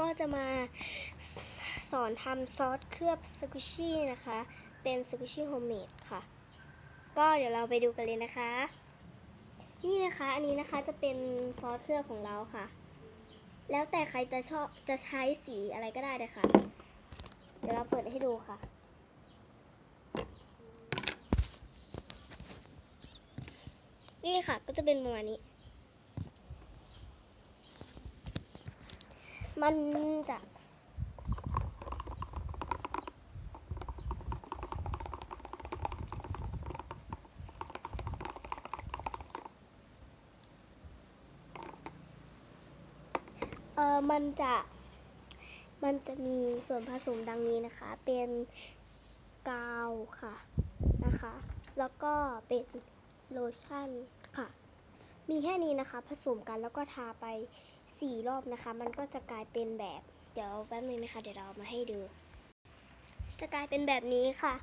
ก็จะมาสอนทำซอสเคลือบสกุชี่นะคะ เป็นสกุชี่โฮมเมดค่ะ ก็เดี๋ยวเราไปดูกันเลยนะคะ นี่นะคะอันนี้นะคะจะเป็นซอสเคลือบของเราค่ะ แล้วแต่ใครจะชอบจะใช้สีอะไรก็ได้เลยค่ะ เดี๋ยวเราเปิดให้ดูค่ะนี่ค่ะก็จะเป็นประมาณนี้ มันจะเออมันจะมันจะมีส่วนผสมดังนี้นะคะ เป็นกาวค่ะนะคะ แล้วก็เป็นโลชั่นค่ะ มีแค่นี้นะคะ ผสมกันแล้วก็ทาไป สี่รอบนะคะ มันก็จะกลายเป็นแบบ เดี๋ยวแป๊บนึงนะคะ เดี๋ยวเรามาให้ดู จะกลายเป็นแบบนี้ค่ะ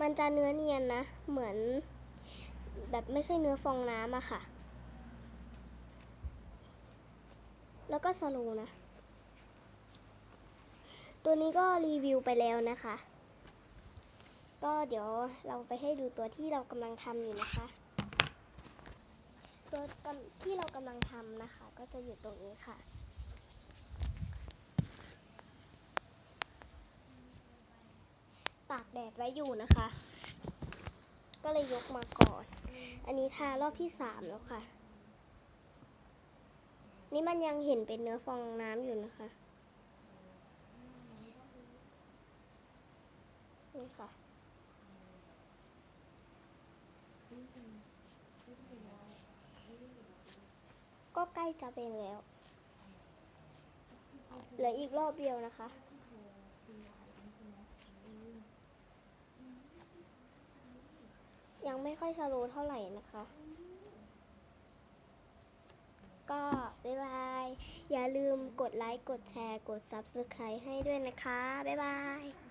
มันจะเนื้อเนียนนะ เหมือน แบบไม่ใช่เนื้อฟองน้ำอะค่ะ แล้วก็สโลว์นะ ตัวนี้ก็รีวิวไปแล้วนะคะ ก็เดี๋ยวเราไปให้ดูตัวที่เรากำลังทำอยู่นะคะ ตัวที่เรากำลังทำนะคะ ก็จะอยู่ตรงนี้ค่ะ ตากแดดไว้อยู่นะคะ ก็เลยยกมาก่อน อันนี้ทารอบที่สามแล้วค่ะ นี่มันยังเห็นเป็นเนื้อฟองน้ำอยู่นะคะนี่ค่ะ ก็ใกล้จะเป็นแล้ว เหลืออีกรอบเดียวนะคะ ยังไม่ค่อยสโลเท่าไหร่นะคะ ก็บ๊ายบาย อย่าลืมกดไลค์ กดแชร์ กด Subscribe ให้ด้วยนะคะ บ๊ายบาย